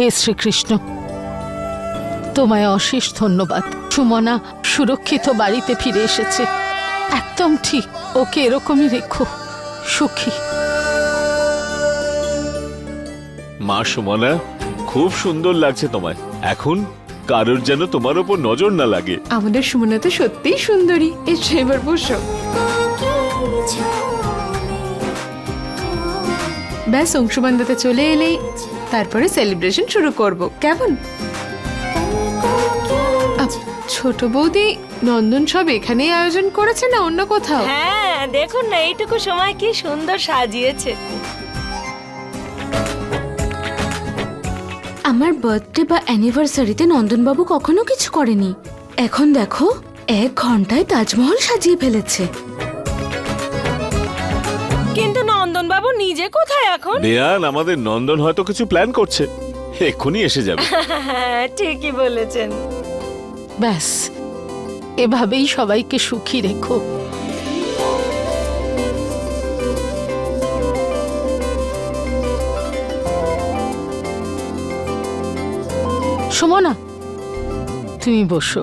হে শ্রীকৃষ্ণ। তোমায় অশেষ ধন্যবাদ। সুমনা সুরক্ষিত বাড়িতে ফিরে এসেছে। একদম ঠিক ওকে এরকমই রেখো সুখী। মা সুমনা খুব সুন্দর লাগছে তোমায়। এখন কারোর যেন তোমার ওপর নজর না লাগে। আমাদের সুমনা তো সত্যিই সুন্দরী। এসো এবার বসো। ব্যাস অংশবান্ধাতে চলে এলেই তারপরে সেলিব্রেশন শুরু করব। কেমন? ছোট বৌদি নন্দন সব এখানেই আয়োজন করেছে না অন্য কোথাও? হ্যাঁ দেখুন না এইটুকু সময় কি সুন্দর সাজিয়েছে। আমার বার্থডে বা অ্যানিভার্সারিতে নন্দনবাবু কখনো কিছু করেনি। এখন দেখো এক ঘন্টায় তাজমহল সাজিয়ে ফেলেছে। কিন্তু নন্দন বাবু নিজে কোথায় এখন? বেয়ান আমাদের নন্দন হয়তো কিছু প্ল্যান করছে। এক্ষুনি এসে যাবে। হ্যাঁ ঠিকই বলেছেন। ব্যাস এভাবেই সবাইকে সুখী রেখো। সুমনা তুমি বসো।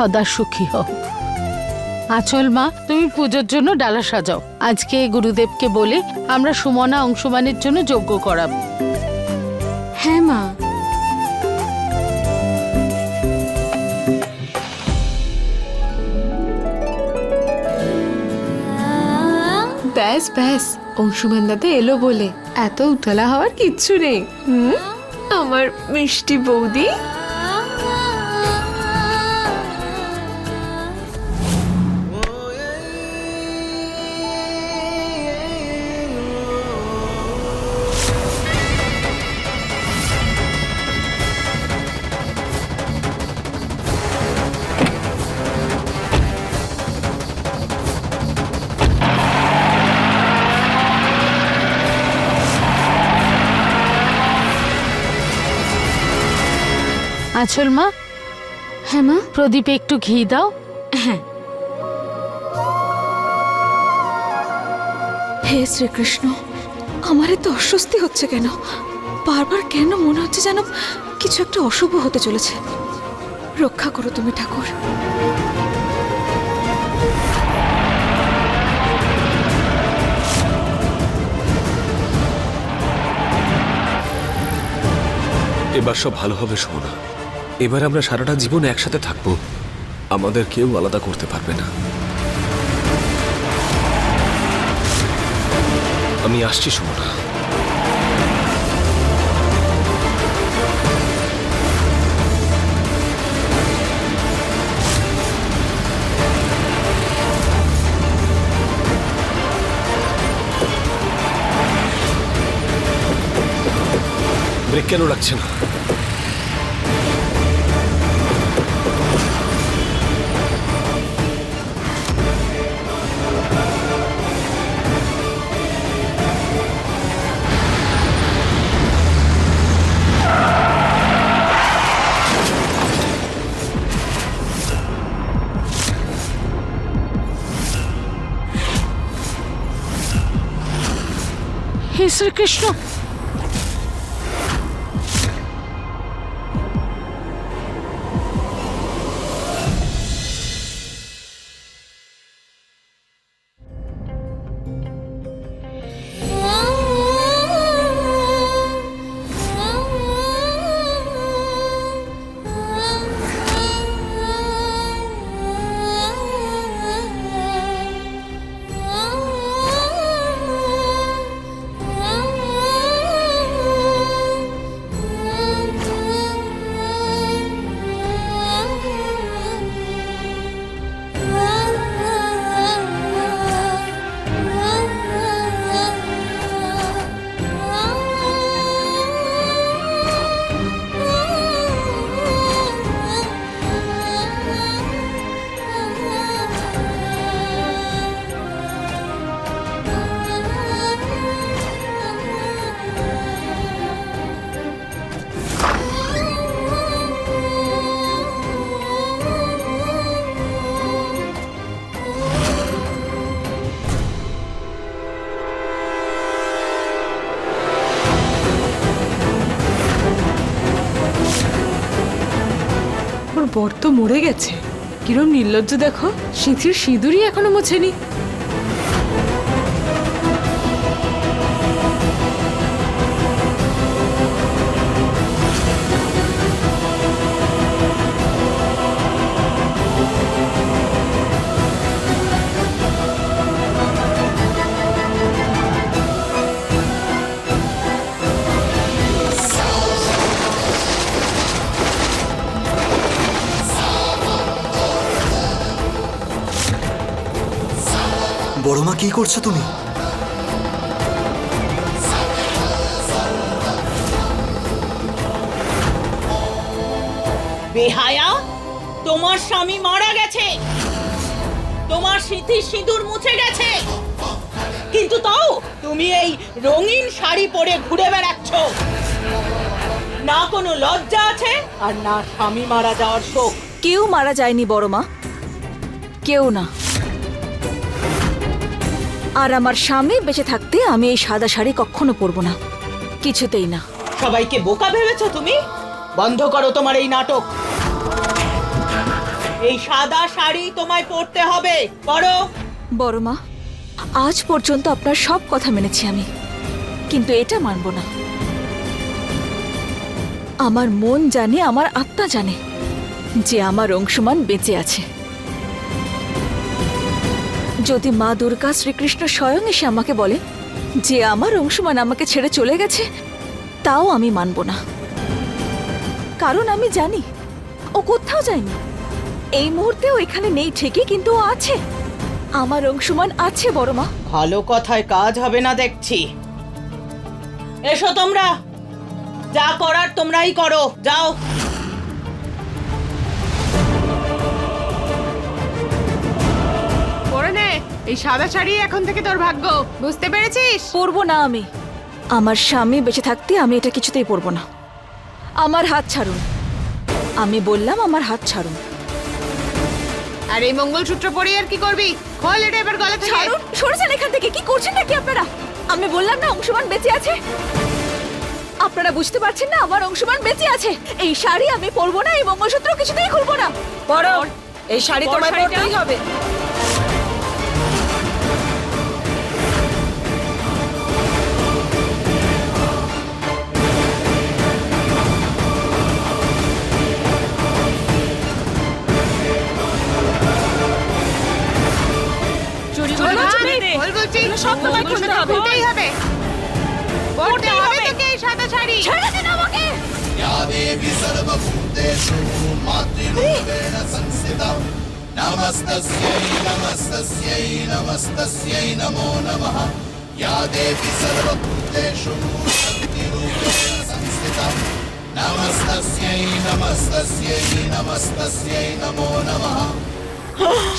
সদা সুখী হও। আচল মা তুমি পুজোর জন্য ডালা সাজাও। আজকে গুরুদেবকে বলে আমরা সুমনা অংশমানের জন্য যজ্ঞ করাবো। হ্যাঁ মা। ব্যাস ব্যাস অংশুমান্দাতে এলো বলে। এত উতলা হওয়ার কিচ্ছু নেই হুম? আমার মিষ্টি বৌদি। আচল মা? হ্যাঁ মা। প্রদীপে একটু ঘি দাও। হ্যাঁ। হে শ্রীকৃষ্ণ আমার এত অস্বস্তি হচ্ছে কেন? বারবার কেন মনে হচ্ছে যেন কিছু একটা অশুভ হতে চলেছে? রক্ষা করো তুমি ঠাকুর। এবার সব ভালো হবে শোনা এবার আমরা সারাটা জীবন একসাথে থাকব। আমাদের কেউ আলাদা করতে পারবে না। আমি আসছি শোনা ব্রেক কেন লাগছে না? হে শ্রীকৃষ্ণ বর তো মরে গেছে। কিরম নির্লজ্জ দেখো সিঁথির সিঁদুরই এখনও মোছেনি। বড় মা কি করছ তুমি? বেহায়া তোমার স্বামী মারা গেছে। তোমার স্মৃতি সিঁদুর মুছে গেছে। কিন্তু তাও তুমি এই রঙিন শাড়ি পরে ঘুরে বেড়াচ্ছ। না কোনো লজ্জা আছে আর না স্বামী মারা যাওয়ার শোক। কেউ মারা যায়নি বড় মা। কেউ না। আর আমার স্বামী বেঁচে থাকতে আমি এই সাদা শাড়ি কখনো পরবো না। কিছুতেই না। সবাইকে বোকা ভেবেছো তুমি? বন্ধ করো তোমার এই নাটক। এই সাদা শাড়ি তোমায় পরতে হবে। করো বড় মা আজ পর্যন্ত আপনার সব কথা মেনেছি আমি কিন্তু এটা মানব না। আমার মন জানে আমার আত্মা জানে যে আমার অংশমান বেঁচে আছে। যদি মা দুর্গা শ্রীকৃষ্ণ স্বয়ং এসে আমাকে বলে যে আমার অংশমান আমাকে ছেড়ে চলে গেছে, তাও আমি মানব না। কারণ আমি জানি ও কোথাও যায়নি। এই মুহূর্তেও এখানে নেই, ঠিকই কিন্তু ও আছে। আমার অংশমান আছে, বড় মা। ভালো কথায় কাজ হবে না দেখছি। এসো তোমরা। যা করার তোমরাই করো। যাও। এই সাদা শাড়ি এখন থেকে তোর ভাগ্য বুঝতে পেরেছিস? পরবো না আমি। আমার স্বামী বেঁচে থাকতে আমি এটা কিছুতেই পরবো না। আমার হাত ছাড়ুন। আমি বললাম আমার হাত ছাড়ুন। আর এই মঙ্গলসূত্র পরে আর কি করবি? খোল এটা এবার গলা থেকে। ছাড়ুন? সরেছেন এখান থেকে? কি করছেন নাকি আপনারা? আমি বললাম না অংশমান বেঁচে আছে? আপনারা বুঝতে পারছেন না আমার অংশমান বেঁচে আছে? এই শাড়ি আমি পরবো না এই মঙ্গলসূত্র কিছুতেই খুলবো না। পরো। এই শাড়ি তোমায় পরতেই হবে। বলছি সব তোমায় খুলতে হবে। খুলতেই হবে পরতে হবে। তোকে এই সাদা শাড়ি। ছেড়ে দিন আমাকে।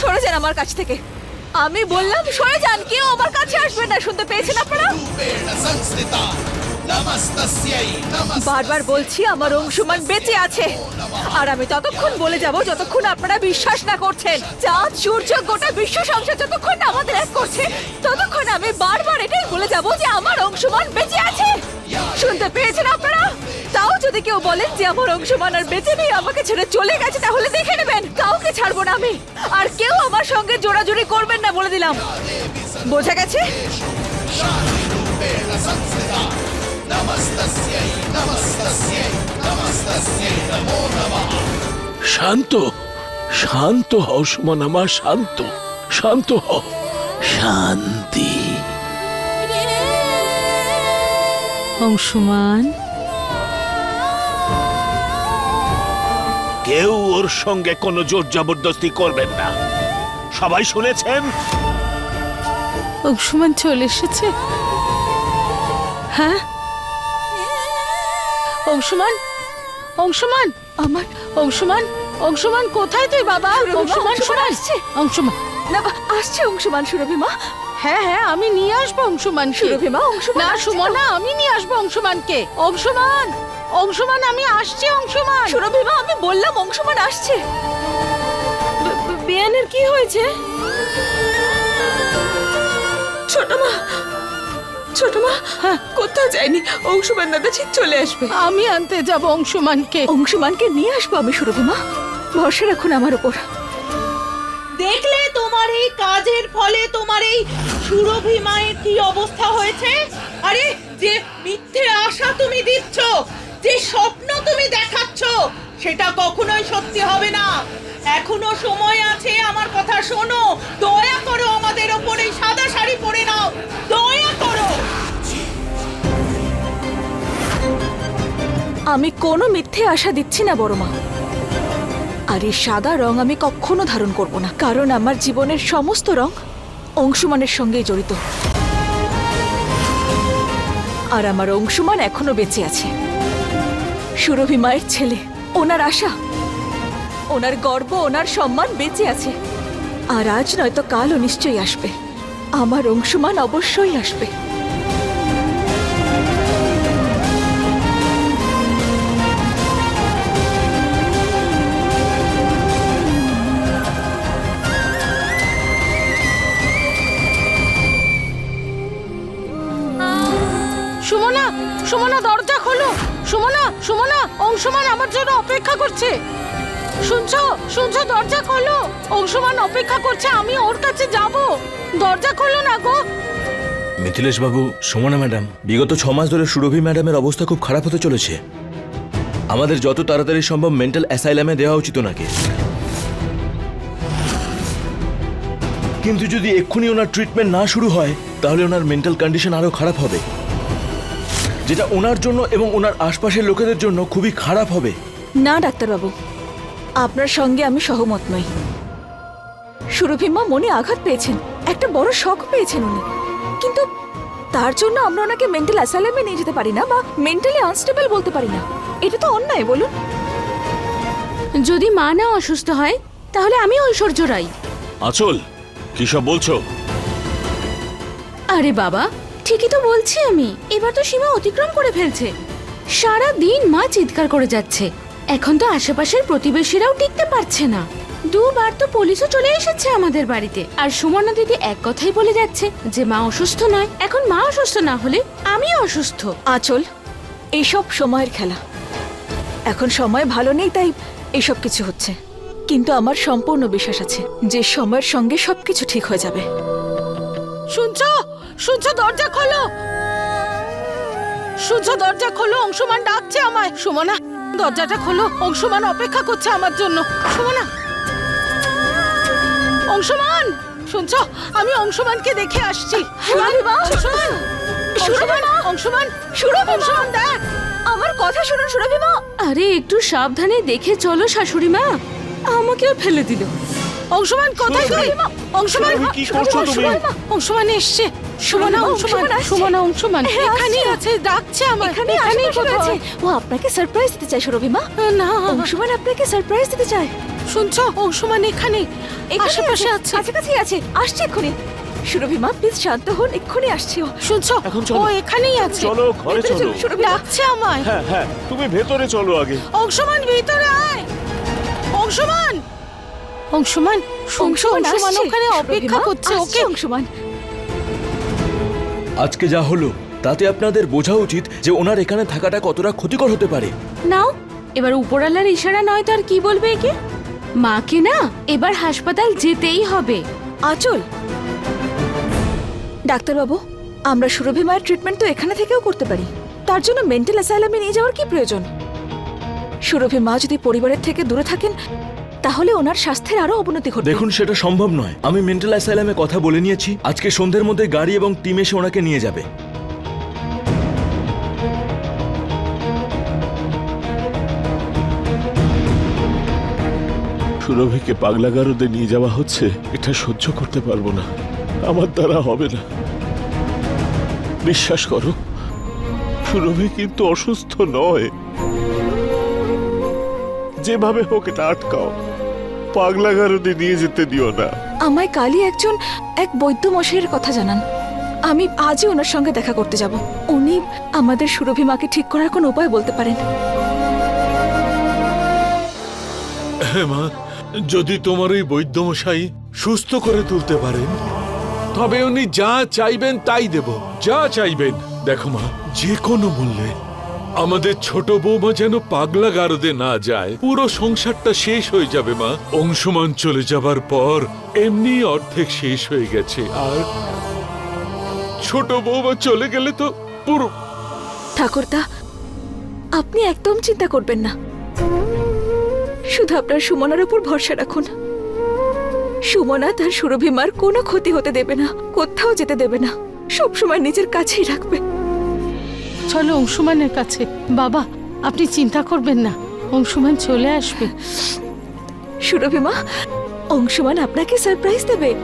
সরে যান আমার কাছ থেকে। আমি বললাম সরে যান কেউ আমার কাছে আসবে না শুনতে পেয়েছেন আপনারা? বারবার বলছি, আমার অংশমান বেঁচে আছে। আর আমি ততক্ষণ বলে যাব যতক্ষণ আপনারা বিশ্বাস না করছেন। চাঁদ, সূর্য, গোটা বিশ্ব সংসার যতক্ষণ না আমাদের এক করছে, ততক্ষণ আমি বারবার এটাই বলে যাব যে আমার অংশমান বেঁচে আছে। শুনতে পেয়েছেন আপনারা? তাও যদি কেউ বলেন যে আমার অংশমান আর বেঁচে নেই, আমাকে ছেড়ে চলে গেছে, তাহলে দেখে নেবেন, কাউকে ছাড়বো না আমি। আর কেউ আমার সঙ্গে জোড়াজুড়ি করবেন না বলে দিলাম। বোঝা গেছে? শান্ত শান্ত হও সুমন আমার শান্ত শান্ত হও। শান্তি। অংশুমান কেউ ওর সঙ্গে কোনো জোর জবরদস্তি করবেন না। সবাই শুনেছেন? অংশুমান চলে এসেছে। হ্যাঁ? অংশুমান অংশুমান আমার অংশুমান অংশুমান কোথায় তুই বাবা? অংশুমান অংশুমান আসছে। অংশুমান। না আসছে অংশমান সুরভি মা। হ্যাঁ হ্যাঁ আমি নিয়ে আসব অংশুমানকে সুরভি মা অংশমান না সুমনা আমি নিয়ে আসব অংশুমানকে অংশুমান অংশুমান আমি আসছি অংশুমান। সুরভি মা আমি বললাম অংশমান আসছে। বিয়ানের কি হয়েছে? ছোট মা ছোট মা হ্যাঁ কোথাও যায়নি অংশুমান দাদা ঠিক চলে আসবে। আমি আনতে যাব অংশুমানকে। অংশমানকে নিয়ে আসব আমি সুরভি মা। ভরসা রাখুন আমার উপর। দেখলে তোমার এই কাজের ফলে তোমার এই সুরভি মায়ের কি অবস্থা হয়েছে? আরে যে মিথ্যে আশা তুমি দিচ্ছ যে স্বপ্ন তুমি দেখাচ্ছ সেটা কখনোই সত্যি হবে না। এখনও সময় আছে আমার কথা শোনো। দয়া করো আমাদের ওপর এই সাদা আমি কোনো মিথ্যে আশা দিচ্ছি না বড় মা আর এই সাদা রং আমি কখনো ধারণ করব না, কারণ আমার জীবনের সমস্ত রং অংশুমানের সঙ্গেই জড়িত। আর আমার অংশুমান এখনও বেঁচে আছে। সুরভি মায়ের ছেলে, ওনার আশা, ওনার গর্ব, ওনার সম্মান বেঁচে আছে। আর আজ নয়তো কালও নিশ্চয়ই আসবে। আমার অংশুমান অবশ্যই আসবে। সুমনা, দরজা খোলো। সুমনা সুমনা, অংশমান আমার জন্য অপেক্ষা করছে। শুনছো শুনছো, দরজা খোলো। অংশমান অপেক্ষা করছে, আমি ওর কাছে যাব। দরজা খোলো না গো। মিথিলেশ বাবু সুমনা ম্যাডাম, বিগত ছ মাস ধরে সুরভি ম্যাডামের অবস্থা খুব খারাপ হতে চলেছে। আমাদের যত তাড়াতাড়ি সম্ভব মেন্টাল অ্যাসাইলামে দেওয়া উচিত ওনাকে। কিন্তু যদি এক্ষুনি ওনার ট্রিটমেন্ট না শুরু হয়, তাহলে ওনার মেন্টাল কন্ডিশন আরও খারাপ হবে। যেটা ওনার জন্য এবং ওনার আশপাশের লোকেদের জন্য খুবই খারাপ হবে। না ডাক্তারবাবু। আপনার সঙ্গে আমি সহমত নই। সুরভিমা মনে আঘাত পেয়েছেন। একটা বড় শখ পেয়েছেন উনি। কিন্তু তার জন্য আমরা ওনাকে মেন্টাল অ্যাসাইলামে নিয়ে যেতে পারি না বা মেন্টালি আনস্টেবল বলতে পারি না। এটা তো অন্যায় বলুন। যদি মা না অসুস্থ হয় তাহলে আমি ঐশ্বর্য রাই। আচল কি সব বলছো? আরে বাবা ঠিকই তো বলছি আমি। এবার তো সীমা অতিক্রম করে ফেলছে। সারা দিন মা চিৎকার করে যাচ্ছে। এখন তো আশেপাশের প্রতিবেশীরাও টিকতে পারছে না। দুবার তো পুলিশও চলে এসেছে আমাদের বাড়িতে। আর সুমনা দিদি এক কথাই বলে যাচ্ছে যে মা অসুস্থ নয়। এখন মা অসুস্থ না হলে আমি অসুস্থ। আচল এইসব সময়ের খেলা। এখন সময় ভালো নেই তাই এইসব কিছু হচ্ছে। কিন্তু আমার সম্পূর্ণ বিশ্বাস আছে যে সময়ের সঙ্গে সবকিছু ঠিক হয়ে যাবে। শুনছো? শুনছো দরজা খোলো। শুনছো দরজা খোলো অংশমান ডাকছে আমায়। সুমনা দরজাটা খোলো। অংশমান অপেক্ষা করছে আমার জন্য। সুমনা। অংশমান শুনছো? আমি অংশমানকে দেখে আসছি! অংশমান অংশমান অংশমান! অংশমান দেখ। আমার কথা শুনুন সুরভিমা আরে একটু সাবধানে দেখে চলো শাশুড়ি মা। আমাকেও ফেলে দিল। অংশমান কোথায় তুই অংশমান কি করছ তুমি? অংশমান, এসছে। সুমনা অংশমান সুমনা অংশমান। হ্যাঁ, এখানেই আছে ডাকছে আমার এখানে কোথাও রয়েছে। ও আপনাকে সারপ্রাইজ দিতে চায় সুরভিমা না অংশুমান আপনাকে সারপ্রাইজ দিতে চায়। শুনছো? অংশমান এখানে। এখানেই আশেপাশে আছে। কাছাকাছি আছে। আসছে এক্ষুনি। সুরভিমা প্লিজ শান্ত হন এক্ষুনি আসছে ও। শুনছো? এখন চলো। ও এখানেই আছে। চলো ঘরে চলো। চলো, ডাকছে আমায়। হ্যাঁ হ্যাঁ তুমি ভেতরে চলো আগে। অংশমান ভিতরে আয়। অংশমান! অংশমান অংশুমান অংশমান ওখানে অপেক্ষা করছে ওকে। অংশুমান। আজকে যা হলো তাতে আপনাদের বোঝা উচিত যে ওনার এখানে থাকাটা কতটা ক্ষতিকর হতে পারে। নাও এবার উপরালার ইশারা নয় তো আর কি বলবে একে? মাকে না এবার হাসপাতাল যেতেই হবে। আচল। ডাক্তারবাবু আমরা সুরভি মায়ের ট্রিটমেন্ট তো এখানে থেকেও করতে পারি। তার জন্য মেন্টাল অ্যাসাইলামে নিয়ে যাওয়ার কি প্রয়োজন? সুরভি মা যদি পরিবারের থেকে দূরে থাকেন তাহলে ওনার স্বাস্থ্যের আরও অবনতি ঘটবে। দেখুন সেটা সম্ভব নয়। আমি মেন্টাল অ্যাসাইলামে কথা বলে নিয়েছি। আজকে সন্ধ্যের মধ্যে গাড়ি এবং টিম এসে ওনাকে নিয়ে যাবে। সুরভিকে পাগলাগারদে নিয়ে যাওয়া হচ্ছে এটা সহ্য করতে পারব না। আমার দ্বারা হবে না। বিশ্বাস করো সুরভি কিন্তু অসুস্থ নয়। যেভাবে হোক এটা আটকাও। পাগলাগারদে নিয়ে যেতে দিও না। আমায় কালই একজন এক বৈদ্য মশাইয়ের কথা জানান। আমি আজই ওনার সঙ্গে দেখা করতে যাব। উনি আমাদের সুরভি মাকে ঠিক করার কোনো উপায় বলতে পারেন। হ্যাঁ মা যদি তোমার ওই বৈদ্যমশাই সুস্থ করে তুলতে পারেন তবে উনি যা চাইবেন তাই দেব। যা চাইবেন দেখো মা যে কোনো মূল্যে। আমাদের ছোট বৌমা যেন পাগলা গারদে না যায়, পুরো সংসারটা শেষ হয়ে যাবে, মা। অংশমান চলে যাবার পর এমনি অর্ধেক শেষ হয়ে গেছে, আর ছোট বৌমা চলে গেলে তো পুরো ঠাকুরদা, আপনি একদম চিন্তা করবেন না। শুধু আপনার সুমনার উপর ভরসা রাখুন। সুমনা তার সুরভিমার কোনো ক্ষতি হতে দেবে না, কোথাও যেতে দেবে না, সবসময় নিজের কাছেই রাখবে। চলো অংশুমানের কাছে। বাবা আপনি চিন্তা করবেন না। অংশুমান চলে আসবে। সুরভিমা অংশুমান আপনাকে সারপ্রাইজ দেবে।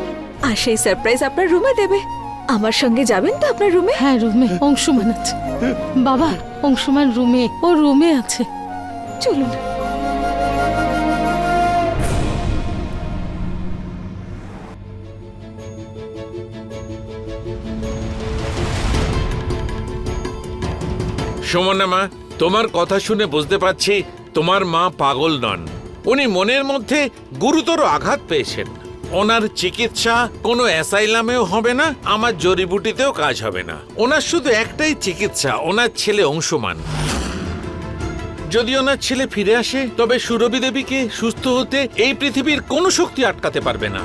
আর সেই সারপ্রাইজ আপনার রুমে দেবে। আমার সঙ্গে যাবেন তো আপনার রুমে হ্যাঁ রুমে অংশুমান আছে। বাবা অংশুমান রুমে ও রুমে আছে। চলুন। সুমনা মা, তোমার কথা শুনে বুঝতে পারছি তোমার মা পাগল নন। উনি মনের মধ্যে গুরুতর আঘাত পেয়েছেন। ওনার চিকিৎসা কোনো অ্যাসাইলামেও হবে না, আমার জড়িবুটিতেও কাজ হবে না। ওনার শুধু একটাই চিকিৎসা, ওনার ছেলে অংশমান। যদি ওনার ছেলে ফিরে আসে, তবে সুরভি দেবীকে সুস্থ হতে এই পৃথিবীর কোনো শক্তি আটকাতে পারবে না।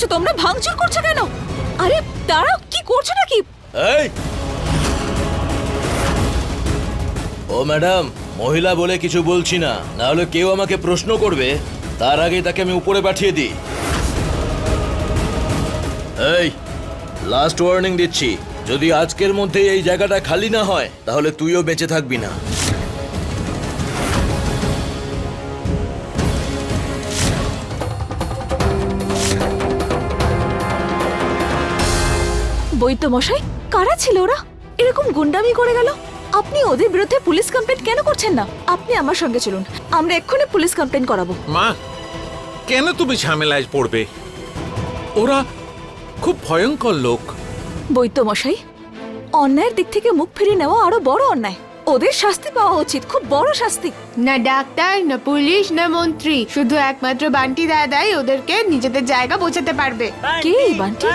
করছ? তোমরা ভাঙচুর করছ কেন? আরে, দাঁড়াও, কি করছ নাকি? এই! ও, ম্যাডাম, মহিলা বলে কিছু বলছি না। না হলে কেউ আমাকে প্রশ্ন করবে, তার আগে তাকে আমি উপরে পাঠিয়ে দিই। এই লাস্ট ওয়ার্নিং দিচ্ছি। যদি আজকের মধ্যে এই জায়গাটা খালি না হয়, তাহলে তুইও বেঁচে থাকবি না। বৈদ্য মশাই কারা ছিল ওরা? এরকম গুন্ডামি করে গেল? আপনি ওদের বিরুদ্ধে পুলিশ কমপ্লেন কেন করছেন না? আপনি আমার সঙ্গে চলুন আমরা এক্ষুনি পুলিশ কমপ্লেন করাবো। মা কেন তুমি ঝামেলায় পড়বে? ওরা খুব ভয়ঙ্কর লোক। বৈদ্য মশাই অন্যায়ের দিক থেকে মুখ ফিরিয়ে নেওয়া আরও বড় অন্যায়। ওদের শাস্তি পাওয়া উচিত খুব বড় শাস্তি। না ডাক্তার না পুলিশ না মন্ত্রী শুধু একমাত্র বান্টি দাদাই ওদেরকে নিজেদের জায়গা বোঝাতে পারবে। কে এই বান্টি?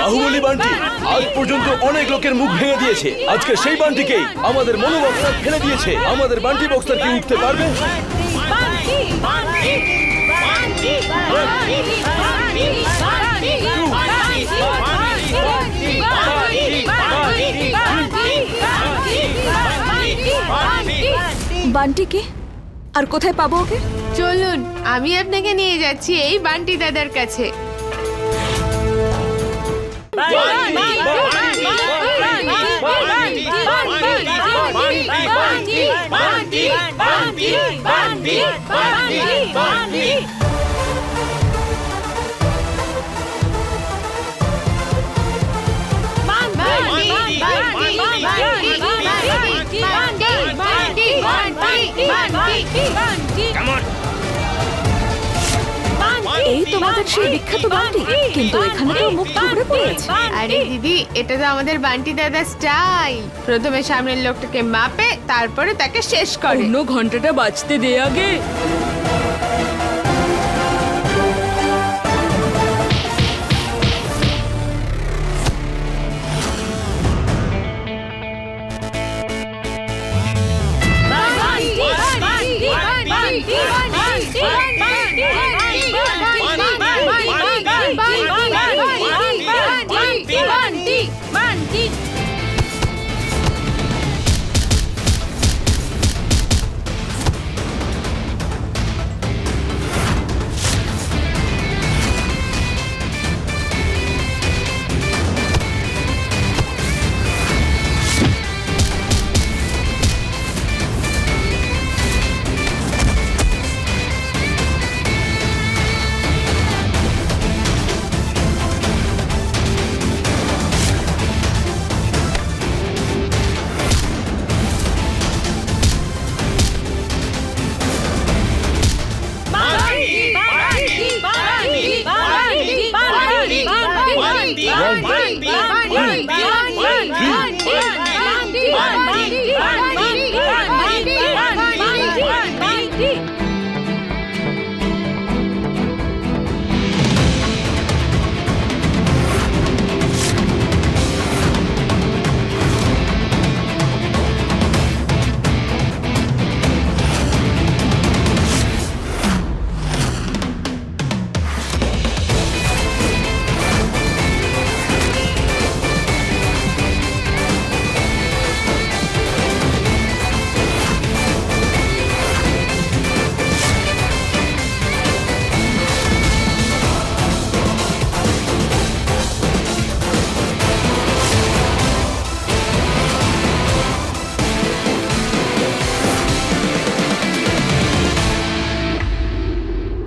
বাহুবলী বান্টি আজ পর্যন্ত অনেক লোকের মুখ ভেঙে দিয়েছে। আজকে সেই বান্টিকেই আমাদের মনোবক্সার ফেলে দিয়েছে। আমাদের বান্টি বক্সার কি উঠতে পারবে? বান্টি। কে আর কোথায় পাবো ওকে চলুন আমি আপনাকে নিয়ে যাচ্ছি এই বান্টি দাদার কাছে এই তোমাদের সেই বিখ্যাত বান্টি। কিন্তু এখানে তো মুখ থুবড়ে পড়েছে আরে দিদি এটা তো আমাদের বান্টি দাদা স্টাইল। প্রথমে সামনের লোকটাকে মাপে তারপরে তাকে শেষ করে। অন্য ঘন্টাটা বাঁচতে দে আগে।